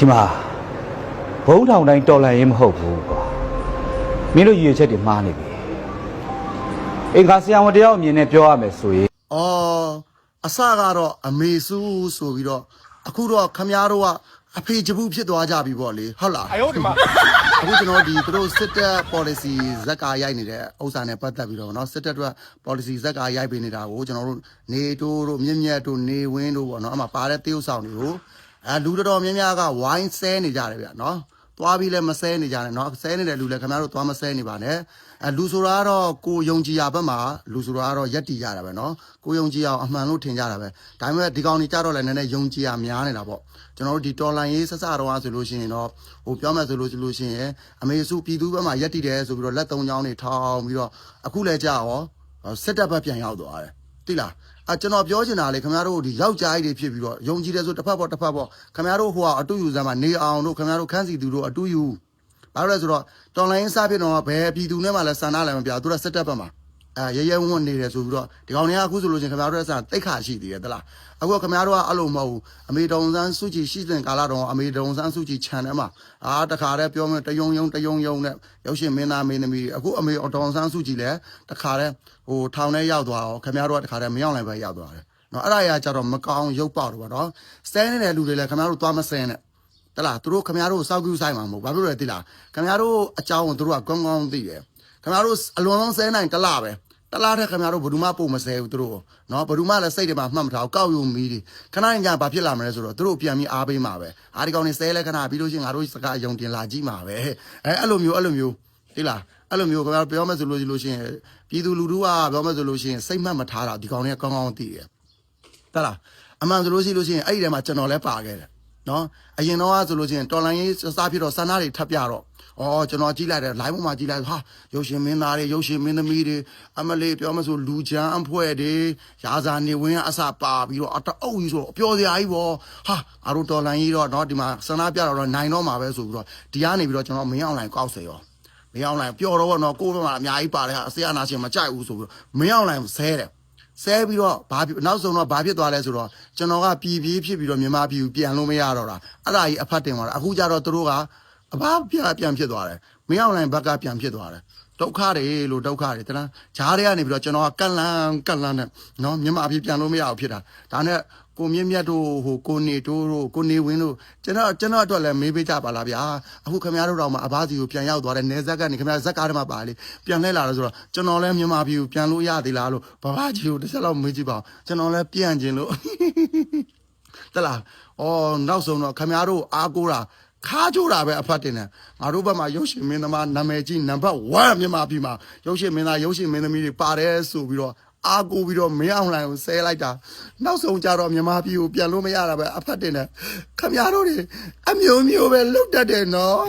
ဒီမှာဘုံထောင်တိုင်းတော်လန်ရင်မဟုတ်ဘူးကွာမင်းတို့ရည်ရွယ်ချက်တွေမှားနေပြီအင်္ဂါဆရာဝန်တယောက်အမြင်နဲ့ပြောရမယ်ဆိုရင် ။အော်အစကတော့အမေစုဆိုပြီးတော့အခုတော့ခမားတို့ကအဖေချဘူးဖြစ်သွားကြပြီပေါ့လေဟုတ်လား။အယုတ်ဒီမှာအခုကျွန်တော်ဒီသူတို့စစ်တပ် policy ဇက်ကာရိုက်နေတဲ့ဥစ္စာနဲ့ပတ်သက်ပြီးတော့เนาะစစ်တပ်တို့က policy ဇက်ကာရိုက်ပေးနေတာကိုကျွန်တော်တို့နေတိုးတို့မြင့်မြတ်တို့နေဝင်းတို့ပေါ့เนาะအမှပါတဲ့တေးဥဆောင်တွေကို အဲလူတော်တော်များများကဝိုင်းဆဲနေကြတယ်ဗျเนาะသွားပြီးလဲမဆဲနေကြနဲ့เนาะဆဲနေတဲ့လူလည်းခင်ဗျားတို့သွားမဆဲနေပါနဲ့အဲလူဆိုတာကတော့ကိုယုံကြည်ရဘက်မှာလူဆိုတာကတော့ယက်တီရတာပဲเนาะကိုယုံကြည်ရအောင်အမှန်လို့ထင်ကြတာပဲဒါပေမဲ့ဒီကောင်ကြီးကြတော့လည်းနည်းနည်းယုံကြည်ရများနေတာပေါ့ကျွန်တော်တို့ဒီတော်လိုင်းရေးဆက်စတော့အားဆိုလို့ရှိရင်တော့ဟိုပြောမယ်ဆိုလို့ဆိုလို့ရှိရင်အမေစုပြည်သူဘက်မှာယက်တီတယ်ဆိုပြီးတော့လက်သုံးချောင်းတွေထောင်းပြီးတော့အခုလည်းကြာရောစစ်တပ်ဘက်ပြန်ရောက်သွားတယ်တိလား အကျွန်တော်ပြောချင်တာလေခင်ဗျားတို့ဒီယောက်ျားကြီးတွေဖြစ်ပြီးတော့ယုံကြည်တယ်ဆိုတစ်ဖက်ပေါ့တစ်ဖက်ပေါ့ခင်ဗျားတို့ဟိုကအတူယူစမ်းမှာနေအောင်တို့ခင်ဗျားတို့ခန်းစီသူတို့အတူယူဘာလို့လဲဆိုတော့တော်လိုင်းစားဖြစ်တော့ဘယ်ပြည်သူနဲ့မှလည်းဆန္ဒလည်းမပြသူတို့စစ်တပ်ဘက်မှာ အဲရဲရဲဝံ့ဝံ့နေတယ်ဆိုပြီးတော့ဒီကောင်တွေကအခုဆိုလို့ချင်းခင်ဗျားတို့ကဆန္ဒတိတ်ခါရှိသေးတယ်တလားအခုခင်ဗျားတို့ကအဲ့လိုမဟုတ်ဘူးအမေတော်ဆန်းစုကြည်ရှိတဲ့ကာလတော့အမေတော်ဆန်းစုကြည်ခြံထဲမှာအာတခါတည်းပြောမယ်တယုံယုံတယုံယုံနဲ့ရုပ်ရှင်မင်းသားမင်းသမီးတွေအခုအမေတော်ဆန်းစုကြည်လည်းတခါတည်းဟိုထောင်ထဲရောက်သွားအောင်ခင်ဗျားတို့ကတခါတည်းမရောက်နိုင်ပဲရောက်သွားတယ်နော်အဲ့ဒါရကြတော့မကောင်းရုပ်ပေါက်တော့ဗောနော်စဲနေတဲ့လူတွေလည်းခင်ဗျားတို့သွားမစဲနဲ့တလားသူတို့ခင်ဗျားတို့စောက်ကူးဆိုင်မှာမဟုတ်ဘာလို့လဲတိလားခင်ဗျားတို့အကြောင်းကိုသူတို့ကကောင်းကောင်းသိတယ် ခင်ဗျားတို့အလွန်ဆုံးစဲနိုင်တလားပဲတလားတဲ့ခင်ဗျားတို့ဘယ်သူမှပုံမစဲဘူးသူတို့နော်ဘယ်သူမှလည်းစိတ်တွေမှာမှတ်မထားဘူးကောက်ယူမီးတွေခဏညဘာဖြစ်လာမလဲဆိုတော့သူတို့ပြန်ပြီးအားပေးမှာပဲအားဒီကောင်နေစဲလဲခဏပြီးလို့ရှိရင်ငါတို့စကားအယုံတင်လာကြည့်မှာပဲအဲအဲ့လိုမျိုးအဲ့လိုမျိုးတိလားအဲ့လိုမျိုးခင်ဗျားပြောမယ်ဆိုလို့ရှိလို့ရှိရင်ပြည်သူလူထုကပြောမယ်ဆိုလို့ရှိရင်စိတ်မှတ်မထားတာဒီကောင်တွေကကောင်းကောင်းသိတယ်တလားအမှန်ဆိုလို့ရှိလို့ရှိရင်အဲ့ဒီထဲမှာကျွန်တော်လည်းပါခဲ့တယ် နော်အရင်တော့ဆိုလို့ရှိရင်တော်လိုင်းရေးစားဖြစ်တော့ဆန္ဒတွေထပ်ပြတော့ဩကျွန်တော်ကြည့်လိုက်တယ် live ပေါ်မှာကြည့်လိုက်ဟာရုပ်ရှင်မင်းသားတွေရုပ်ရှင်မင်းသမီးတွေအမလေးပြောမဆိုလူချမ်းအဖွဲတွေရာဇာနေဝင်းအစပါပြီးတော့အတအုပ်ကြီးဆိုတော့အပျော်စရာကြီးပေါ့ဟာအတို့တော်လိုင်းရေးတော့နော်ဒီမှာဆန္ဒပြတော့တော့နိုင်တော့မှာပဲဆိုပြီးတော့ဒီကနေပြီးတော့ကျွန်တော်မင်းအောင်လိုင်းကောက်စေရောမင်းအောင်လိုင်းပျော်တော့ဗောနော်ကိုယ်ဘက်မှာအများကြီးပါတယ်ဟာအစေအနာရှင်မကြိုက်ဘူးဆိုပြီးတော့မင်းအောင်လိုင်းဆဲတယ် ဆဲပြီးတော့ဘာဖြစ်နောက်ဆုံးတော့ဘာဖြစ်သွားလဲဆိုတော့ကျွန်တော်ကပြည်ပြေးဖြစ်ပြီးတော့မြန်မာပြည်ကိုပြန်လို့မရတော့တာအဲ့ဒါကြီးအဖတ်တင်သွားတာအခုကျတော့သူတို့ကအဘာပြန်ပြန်ဖြစ်သွားတယ် မင်းအောင်လိုင်းဘက်ကပြန်ဖြစ်သွားတယ်ဒုက္ခတွေလို့ဒုက္ခတွေတလားဂျားတွေကနေပြီးတော့ကျွန်တော်ကကန့်လန့်ကန့်လန့်နဲ့နော်မြန်မာပြည်ပြန်လို့မရအောင်ဖြစ်တာဒါနဲ့ကိုမြင့်မြတ်တို့ဟိုကိုနေတိုးတို့ကိုနေဝင်းတို့ကျွန်တော်ကျွန်တော်အတွက်လည်းမေးပေးကြပါလားဗျာအခုခင်ဗျားတို့တော့မှအဘစီကိုပြန်ရောက်သွားတယ်နေဇက်ကနေခင်ဗျားဇက်ကားထဲမှာပါလေပြန်လဲလာတော့ဆိုတော့ကျွန်တော်လည်းမြန်မာပြည်ကိုပြန်လို့ရသေးလားလို့ဘဘကြီးကိုတစ်ချက်လောက်မေးကြည့်ပါဦးကျွန်တော်လည်းပြန်ကျင်လို့တလားအော်နောက်ဆုံးတော့ခင်ဗျားတို့အားကိုးတာ ခါကြိုးတာပဲအဖတ်တင်တယ်ငါတို့ဘက်မှာရုပ်ရှင်မင်းသမားနာမည်ကြီးနံပါတ်1မြန်မာပြည်မှာရုပ်ရှင်မင်းသားရုပ်ရှင်မင်းသမီးတွေပါတယ်ဆိုပြီးတော့အားကိုးပြီးတော့မင်းအောင်လိုင်းကိုဆဲလိုက်တာနောက်ဆုံးကြတော့မြန်မာပြည်ကိုပြန်လို့မရတာပဲအဖတ်တင်တယ်ခင်ဗျားတို့တွေအမျိုးမျိုးပဲလုတ်တတ်တယ်နော်